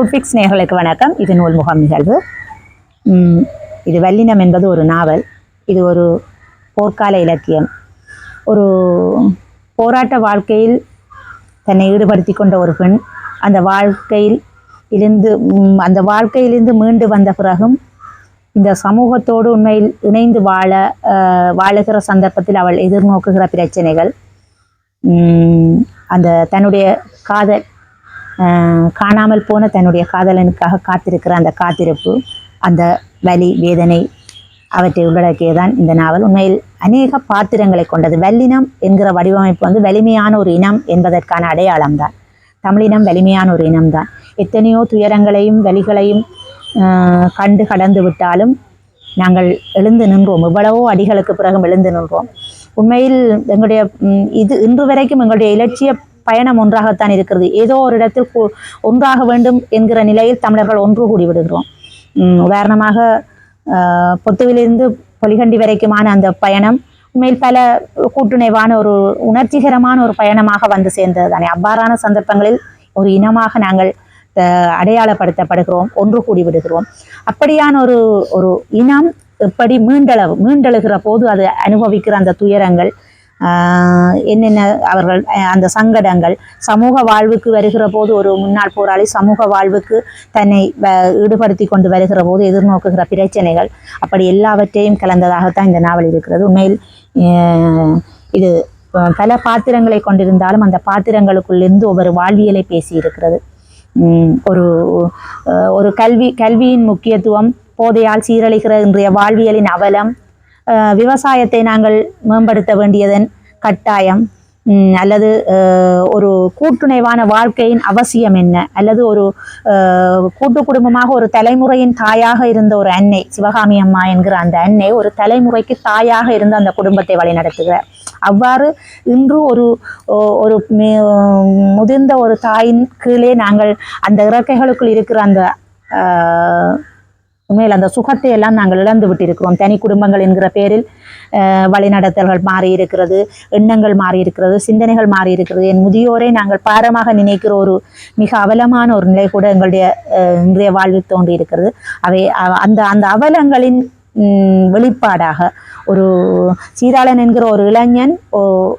ஃபுட்ஃபிக்ஸ் நேர்களுக்கு வணக்கம். இது நூல் முகாம் நிகழ்வு. இது வல்லினம் என்பது ஒரு நாவல். இது ஒரு போர்க்கால இலக்கியம். ஒரு போராட்ட வாழ்க்கையில் தன்னை ஈடுபடுத்தி கொண்ட ஒரு பெண் அந்த வாழ்க்கையில் இருந்து அந்த வாழ்க்கையிலிருந்து மீண்டு வந்த பிறகும் இந்த சமூகத்தோடு உண்மையில் இணைந்து வாழ வாழுகிற சந்தர்ப்பத்தில் அவள் எதிர்நோக்குகிற பிரச்சனைகள். அந்த தன்னுடைய காதல் காணாமல் போன தன்னுடைய காதலனுக்காக காத்திருக்கிற அந்த காத்திருப்பு அந்த வலி வேதனை அவற்றை உள்ளடக்கியதான் இந்த நாவல். உண்மையில் அநேக பாத்திரங்களை கொண்டது. வல்லினம் என்கிற வடிவமைப்பு வந்து வலிமையான ஒரு இனம் என்பதற்கான அடையாளம்தான். தமிழினம் வலிமையான ஒரு இனம்தான். எத்தனையோ துயரங்களையும் வலிகளையும் கண்டு கடந்து விட்டாலும் நாங்கள் எழுந்து நின்றோம். எவ்வளவோ அடிகளுக்கு பிறகும் எழுந்து நின்றோம். உண்மையில் எங்களுடைய இது இன்று வரைக்கும் எங்களுடைய இலட்சிய பயணம் ஒன்றாகத்தான் இருக்கிறது. ஏதோ ஒரு இடத்தில் ஒன்றாக வேண்டும் என்கிற நிலையில் தமிழர்கள் ஒன்று கூடி விடுகிறோம். உதாரணமாக பொத்துவிலிருந்து பொலிகண்டி வரைக்குமான அந்த பயணம் உண்மையில் பல கூட்டுணைவான ஒரு உணர்ச்சிகரமான ஒரு பயணமாக வந்து சேர்ந்தது தானே அவ்வாறான சந்தர்ப்பங்களில் ஒரு இனமாக நாங்கள் அஹ், அடையாளப்படுத்தப்படுகிறோம் ஒன்று கூடி விடுகிறோம். அப்படியான ஒரு ஒரு இனம் எப்படி மீண்டளவு மீண்டெழுகிற போது அது அனுபவிக்கிற அந்த துயரங்கள் என்னென்ன அவர்கள் அந்த சங்கடங்கள் சமூக வாழ்வுக்கு வருகிற போது ஒரு முன்னாள் போராளி சமூக வாழ்வுக்கு தன்னை வ- ஈடுபடுத்தி கொண்டு வருகிற போது எதிர்நோக்குகிற பிரச்சனைகள் அப்படி எல்லாவற்றையும் கலந்ததாகத்தான் இந்த நாவல் இருக்கிறது. உண்மையில் இது பல பாத்திரங்களை கொண்டிருந்தாலும் அந்த பாத்திரங்களுக்குள்ளிருந்து ஒவ்வொரு வாழ்வியலை பேசி இருக்கிறது. ஒரு ஒரு கல்வி கல்வியின் முக்கியத்துவம் போதையால் சீரழிகிற இன்றைய வாழ்வியலின் அவலம் விவசாயத்தை நாங்கள் மேம்படுத்த வேண்டியதன் கட்டாயம். உம், அல்லது ஒரு கூட்டுணைவான வாழ்க்கையின் அவசியம் என்ன? அல்லது ஒரு கூட்டு குடும்பமாக ஒரு தலைமுறையின் தாயாக இருந்த ஒரு அன்னை சிவகாமி அம்மா என்கிற அந்த அன்னை ஒரு தலைமுறைக்கு தாயாக இருந்து அந்த குடும்பத்தை வழிநடத்துகிறார் அவ்வாறு இன்று ஒரு ஒரு முதிர்ந்த ஒரு தாயின் கீழே நாங்கள் அந்த இறக்கைகளுக்குள் இருக்கிற அந்த ஆஹ், உண்மையில் அந்த சுகத்தை எல்லாம் நாங்கள் இழந்து விட்டிருக்கிறோம். தனி குடும்பங்கள் என்கிற பேரில் வழிநடத்தல்கள் மாறி இருக்கிறது எண்ணங்கள் மாறி இருக்கிறது சிந்தனைகள் மாறி இருக்கிறது என் முதியோரை நாங்கள் பாரமாக நினைக்கிற ஒரு மிக அவலமான ஒரு நிலை கூட எங்களுடைய இன்றைய வாழ்வில் தோன்றி இருக்கிறது அவை அ- அந்த அந்த அவலங்களின் வெளிப்பாடாக ஒரு சீராளன் என்கிற ஒரு இளைஞன்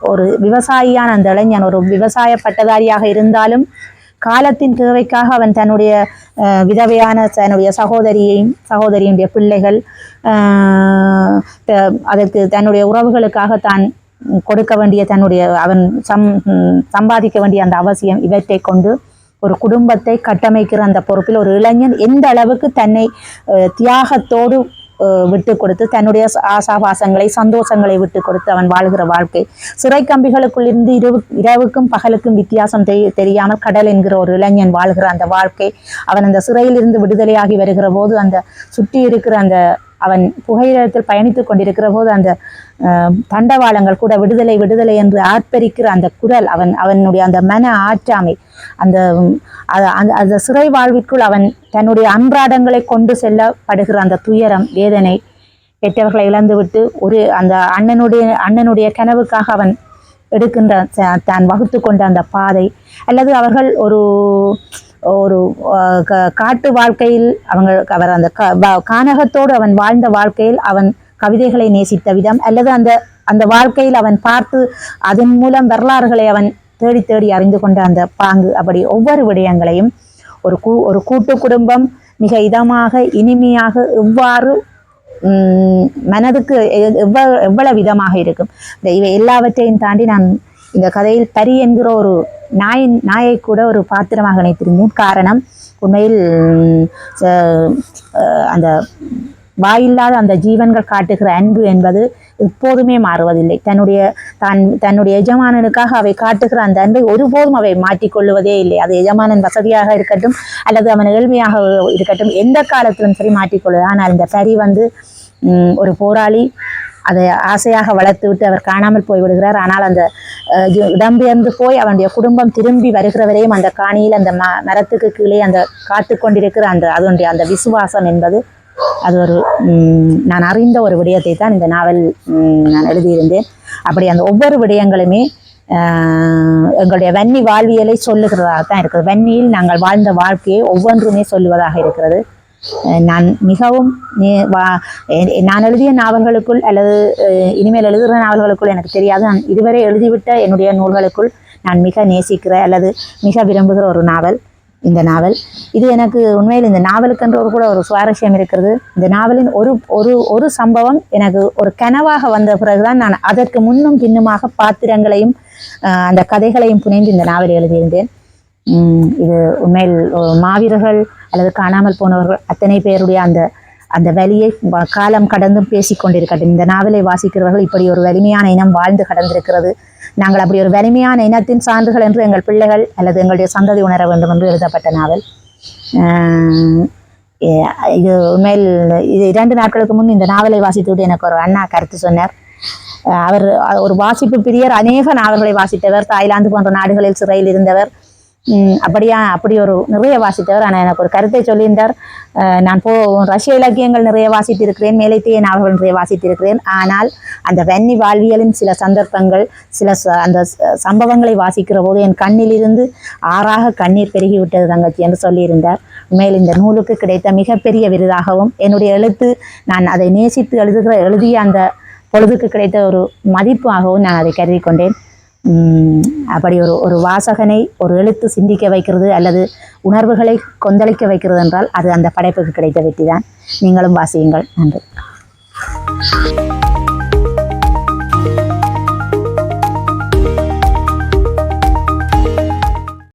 ஒரு விவசாயியான அந்த இளைஞன் ஒரு விவசாய பட்டதாரியாக இருந்தாலும் காலத்தின் தேவைக்காக அவன் தன்னுடைய விதவையான தன்னுடைய சகோதரியையும் சகோதரியுடைய பிள்ளைகள் அதற்கு தன்னுடைய உறவுகளுக்காக தான் கொடுக்க வேண்டிய தன்னுடைய அவன் சம் சம்பாதிக்க வேண்டிய அந்த அவசியம் இவற்றை கொண்டு ஒரு குடும்பத்தை கட்டமைக்கிற அந்த பொறுப்பில் ஒரு இளைஞன் எந்த அளவுக்கு தன்னை தியாகத்தோடு விட்டு கொடுத்து தன்னுடைய ஆசாபாசங்களை சந்தோஷங்களை விட்டு கொடுத்து அவன் வாழ்கிற வாழ்க்கை. சிறை கம்பிகளுக்குள் இருந்து இரவு இரவுக்கும் பகலுக்கும் வித்தியாசம் தெரிய தெரியாமல் கடல் என்கிற ஒரு இளைஞன் வாழ்கிற அந்த வாழ்க்கை. அவன் அந்த சிறையிலிருந்து விடுதலையாகி வருகிற போது அந்த சுற்றி இருக்கிற அந்த அவன் புகையிரத்தில் பயணித்துக் கொண்டிருக்கிற போது அந்த தண்டவாளங்கள் கூட விடுதலை விடுதலை என்று ஆர்ப்பரிக்கிற அந்த குரல் அவன் அவனுடைய அந்த மன ஆற்றாமை அந்த அந்த அந்த சிறை வாழ்விற்குள் அவன் தன்னுடைய அன்றாடங்களை கொண்டு செல்லப்படுகிற அந்த துயரம் வேதனை பெற்றவர்களை இழந்துவிட்டு ஒரு அந்த அண்ணனுடைய அண்ணனுடைய கனவுக்காக அவன் எடுக்கின்ற தான் வகுத்து கொண்ட அந்த பாதை அல்லது அவர்கள் ஒரு ஒரு க- காட்டு வாழ்க்கையில் அவங்க அவர் அந்த க- கானகத்தோடு அவன் வாழ்ந்த வாழ்க்கையில் அவன் கவிதைகளை நேசித்த விதம் அல்லது அந்த அந்த வாழ்க்கையில் அவன் பார்த்து அதன் மூலம் வரலாறுகளை அவன் தேடி தேடி அறிந்து கொண்ட அந்த பாங்கு அப்படி ஒவ்வொரு விடயங்களையும் ஒரு கூ ஒரு கூட்டு குடும்பம் மிக இதமாக இனிமையாக எவ்வாறு மனதுக்கு எவ்வளவு எவ்வளவு விதமாக இருக்கும். இந்த இவை எல்லாவற்றையும் தாண்டி நான் இந்த கதையில் பரி என்கிற ஒரு நாயின் நாயை கூட ஒரு பாத்திரமாக நினைத்திருந்தேன். காரணம் உண்மையில் அந்த வாயில்லாத அந்த ஜீவன்கள் காட்டுகிற அன்பு என்பது எப்போதுமே மாறுவதில்லை. தன்னுடைய தான் தன்னுடைய எஜமானனுக்காக அவை காட்டுகிற அந்த அன்பை ஒருபோதும் அவை மாற்றிக்கொள்ளுவதே இல்லை. அது எஜமானன் வசதியாக இருக்கட்டும் அல்லது அவன் ஏழ்மையாக இருக்கட்டும் எந்த காலத்திலும் சரி மாற்றிக்கொள்வது ஆனால் இந்த பரி வந்து ஒரு போராளி அதை ஆசையாக வளர்த்து விட்டு அவர் காணாமல் போய் விடுகிறார். ஆனால் அந்த இடம்பெயர்ந்து போய் அவனுடைய குடும்பம் திரும்பி வருகிறவரையும் அந்த காணியில் அந்த ம மரத்துக்கு கீழே அந்த காத்து கொண்டிருக்கிற அந்த அதனுடைய அந்த விசுவாசம் என்பது அது ஒரு நான் அறிந்த ஒரு விடயத்தை தான் இந்த நாவல் நான் எழுதியிருந்தேன். அப்படி அந்த ஒவ்வொரு விடயங்களுமே எங்களுடைய வன்னி வாழ்வியலை சொல்லுகிறதாக தான் இருக்குது வன்னியில் நாங்கள் வாழ்ந்த வாழ்க்கையை ஒவ்வொன்றுமே சொல்லுவதாக இருக்கிறது. நான் மிகவும் வா- நான் எழுதிய நாவல்களுக்குள் அல்லது இனிமேல் எழுதுகிற நாவல்களுக்குள் எனக்கு தெரியாது. நான் இதுவரை எழுதிவிட்ட என்னுடைய நூல்களுக்குள் நான் மிக நேசிக்கிற அல்லது மிக விரும்புகிற ஒரு நாவல் இந்த நாவல். இது எனக்கு உண்மையில் இந்த நாவலுக்கென்ற ஒரு கூட ஒரு சுவாரஸ்யம் இருக்கிறது. இந்த நாவலின் ஒரு ஒரு ஒரு சம்பவம் எனக்கு ஒரு கனவாக வந்த பிறகுதான் நான் அதற்கு முன்னும் பின்னுமாக பாத்திரங்களையும் அந்த கதைகளையும் புனைந்து இந்த நாவல் எழுதியிருந்தேன். இது உண்மையில் மாவீரர்கள் அல்லது காணாமல் போனவர்கள் அத்தனை பேருடைய அந்த அந்த வலியை வ- காலம் கடந்தும் பேசிக்கொண்டிருக்கட்டும். இந்த நாவலை வாசிக்கிறவர்கள் இப்படி ஒரு வலிமையான இனம் வாழ்ந்து கடந்திருக்கிறது. நாங்கள் அப்படி ஒரு வலிமையான இனத்தின் சான்றுகள் என்று எங்கள் பிள்ளைகள் அல்லது எங்களுடைய சந்ததி உணர வேண்டும் என்று எழுதப்பட்ட நாவல். இது உண்மையில் இது இரண்டு நாட்களுக்கு முன் இந்த நாவலை வாசித்துவிட்டு எனக்கு ஒரு அண்ணா கருத்து சொன்னார். அவர் ஒரு வாசிப்பு பிரியர் அநேக நாவல்களை வாசித்தவர். தாய்லாந்து போன்ற நாடுகளில் சிறையில் இருந்தவர். அப்படியா? அப்படி ஒரு நிறைய வாசித்தவர். ஆனால் எனக்கு ஒரு கருத்தை சொல்லியிருந்தார். நான் போ ரஷ்ய இலக்கியங்கள் நிறைய வாசித்திருக்கிறேன். மேலைத்திய நாவல்கள் நிறைய வாசித்திருக்கிறேன். ஆனால் அந்த வன்னி வாழ்வியலின் சில சந்தர்ப்பங்கள் சில ச- அந்த சம்பவங்களை வாசிக்கிற போது என் கண்ணிலிருந்து ஆறாக கண்ணீர் பெருகிவிட்டது தங்கச்சி என்று சொல்லியிருந்தார். மேல் இந்த நூலுக்கு கிடைத்த மிகப்பெரிய விருதாகவும் என்னுடைய எழுத்து நான் அதை நேசித்து எழுதுகிற எழுதிய அந்த பொழுதுக்கு கிடைத்த ஒரு மதிப்பாகவும் நான் அதை கருதி கொண்டேன் அப்படி ஒரு ஒரு வாசகனை ஒரு எழுத்து சிந்திக்க வைக்கிறது அல்லது உணர்வுகளை கொந்தளிக்க வைக்கிறது என்றால் அது அந்த படைப்புக்கு கிடைத்த வெற்றி தான் நீங்களும் வாசியுங்கள். நன்றி.